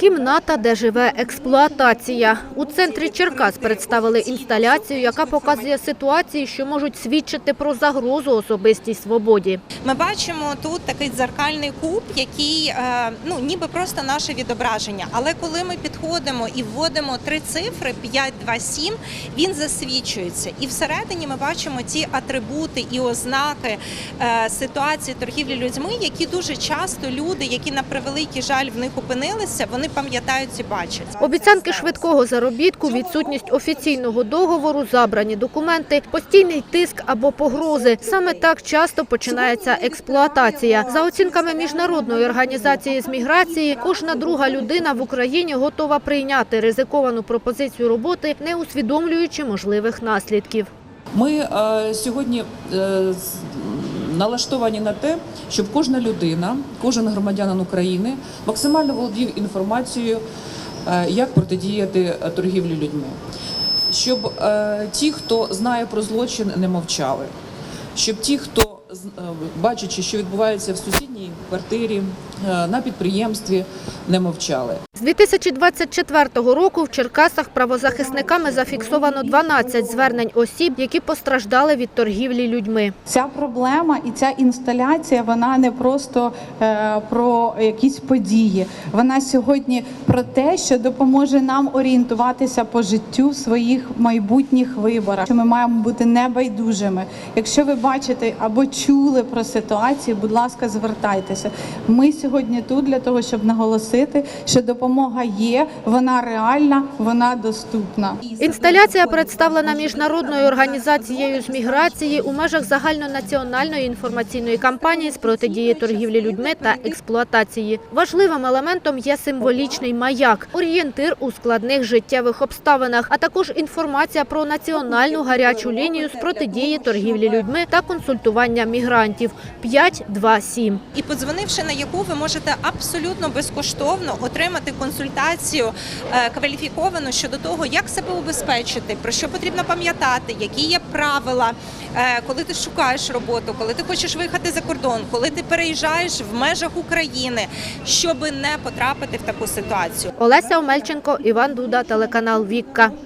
Кімната, де живе експлуатація. У центрі Черкас представили інсталяцію, яка показує ситуації, що можуть свідчити про загрозу особистій свободі. Ми бачимо тут такий дзеркальний куб, який е, ну ніби просто наше відображення. Але коли ми підходимо і вводимо три цифри 5, 2, 7, він засвічується. І всередині ми бачимо ті атрибути і ознаки е, ситуації торгівлі людьми, які дуже часто люди, які на превеликий жаль в них опинилися, вони пам'ятають і бачать. Обіцянки швидкого заробітку, відсутність офіційного договору, забрані документи, постійний тиск або погрози. Саме так часто починається експлуатація. За оцінками міжнародної організації з міграції, кожна друга людина в Україні готова прийняти ризиковану пропозицію роботи, не усвідомлюючи можливих наслідків. Ми е, сьогодні е, налаштовані на те, щоб кожна людина, кожен громадянин України максимально володів інформацією, е, як протидіяти е, торгівлі людьми, щоб е, ті, хто знає про злочин, не мовчали, щоб ті, хто бачачи, що відбувається в сусідній квартирі, на підприємстві, не мовчали. З 2024 року в Черкасах правозахисниками зафіксовано 12 звернень осіб, які постраждали від торгівлі людьми. Ця проблема і ця інсталяція вона не просто е, про якісь події. Вона сьогодні про те, що допоможе нам орієнтуватися по життю в своїх майбутніх виборах. Що Ми маємо бути небайдужими. Якщо ви бачите або чули про ситуацію, будь ласка, звертайтеся. Ми сьогодні тут для того, щоб наголосити, що допомога є, вона реальна, вона доступна. Інсталяція представлена міжнародною організацією з міграції у межах загальнонаціональної інформаційної кампанії з протидії торгівлі людьми та експлуатації. Важливим елементом є символічний маяк, орієнтир у складних життєвих обставинах, а також інформація про національну гарячу лінію з протидії торгівлі людьми та консультування мігрантів 527. і подзвонивши на яку ви можете абсолютно безкоштовно отримати консультацію е, кваліфіковану щодо того, як себе убезпечити, про що потрібно пам'ятати, які є правила, е, коли ти шукаєш роботу, коли ти хочеш виїхати за кордон, коли ти переїжджаєш в межах України, щоб не потрапити в таку ситуацію. Олеся Омельченко, Іван Дуда, телеканал Вікка.